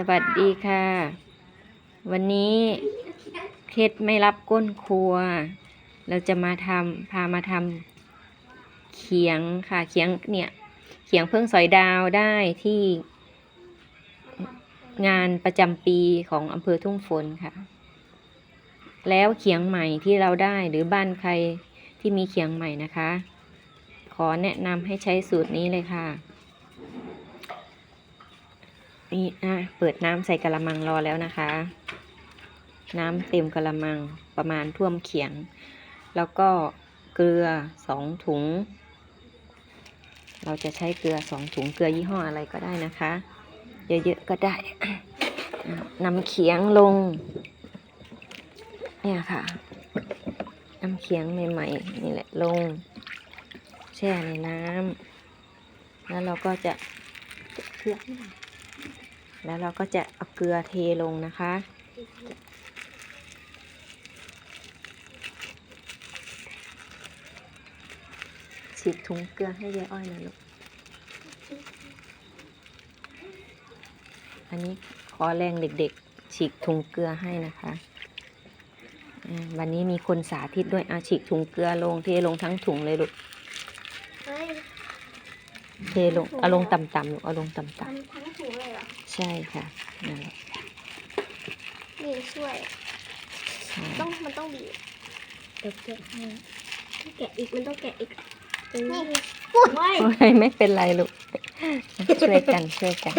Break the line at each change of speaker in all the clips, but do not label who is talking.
สวัสดีค่ะ วันนี้เคล็ดไม่รับก้นครัว เราจะมาทำพามาทำเขียงค่ะเขียงเนี่ยเขียงเพิ่งสอยดาวได้ที่งานประจำปีของอำเภอทุ่งฝนค่ะ แล้วเขียงใหม่ที่เราได้หรือบ้านใครที่มีเขียงใหม่นะคะ ขอแนะนำให้ใช้สูตรนี้เลยค่ะ นี่อะเปิดน้ำใส่กระมังรอแล้วนะคะ น้ำเต็มกระมังประมาณท่วมเขียง แล้วก็เกลือสองถุง เราจะใช้เกลือสองถุงเกลือยี่ห้ออะไรก็ได้นะคะ เยอะๆก็ได้นำเขียงลง เนี่ยค่ะนำเขียงใหม่ๆนี่แหละลง แช่ในน้ำแล้วเราก็จะเคลือบ แล้วเราก็จะเอาเกลือเทลงนะคะ ฉีกถุงเกลือให้ยายอ้อยหนะลูก อันนี้ขอแรงเด็กๆ ฉีกถุงเกลือให้นะคะอ่าวันนี้มีคนสาธิตด้วยอาฉีกถุงเกลือลงเทลงทั้งถุงเลยลูก
เฮ้ย
เทลงเอาลงต่ำๆลูกเอาลงต่ำ
ทำทั้งถุงเลยเหรอ
ๆ ใช่ค่ะนั่นแหละ
นี่ช่วย
ใช่
ต้องมันต้องบีบ
เดี๋ยวแกะให้
แกะอีกมันต้องแกะอีกนี่พูดไว้
โอ้ยไม่เป็นไรลูกช่วยกันช่วยกัน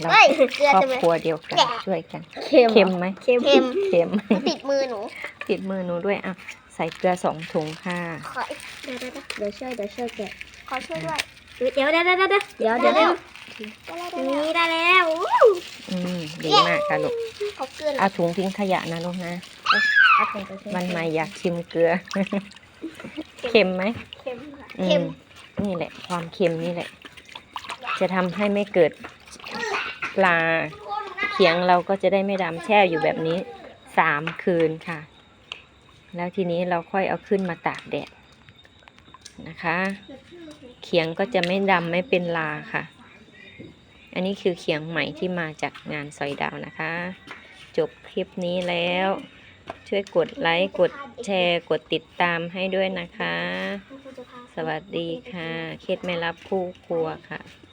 เรา
เฮ้ยเกลือ
ครอบ
จะไหม
ครัวเดียวกัน
แกะ
ช่วยกัน
เค็ม
เค็มไหม
เค็ม
เค็ม
ติดมือหนู
ติดมือหนูด้วยอะใส่เกลือสองถุงค่ะ
ขอเดี๋ยวเดี๋ยวเดี๋ยวช่วยเดี๋ยวช่วยแกะขอช่วยด้วย เดี๋ยวเดี๋ยวเดี๋ยวเดี๋ยวเดี๋ยวเดี๋ยวเดี๋ยว นี่ได้แล้ว
อืมดีมากค่ะลูก
ขอบเกลือ
เอาถุงทิ้งขยะนะลูกนะ
เอาถุงไป
มันใหม่อยากชิมเกลือ เค็มไหม
เค็ม
อื
เค็ม
นี่แหละ ความเค็มนี่แหละ จะทำให้ไม่เกิดปลาเขียงเราก็จะได้ไม่ดำแช่อยู่แบบนี้สามคืนค่ะ แล้วทีนี้เราค่อยเอาขึ้นมาตากแดดนะคะ เขียงก็จะไม่ดำไม่เป็นลาค่ะ อันนี้คือเขียงใหม่ที่มาจากงานซอยดาวนะคะ จบคลิปนี้แล้ว ช่วยกดไลค์กดแชร์กดติดตามให้ด้วยนะคะ สวัสดีค่ะ เคิดไม่รับคู่ครัวค่ะ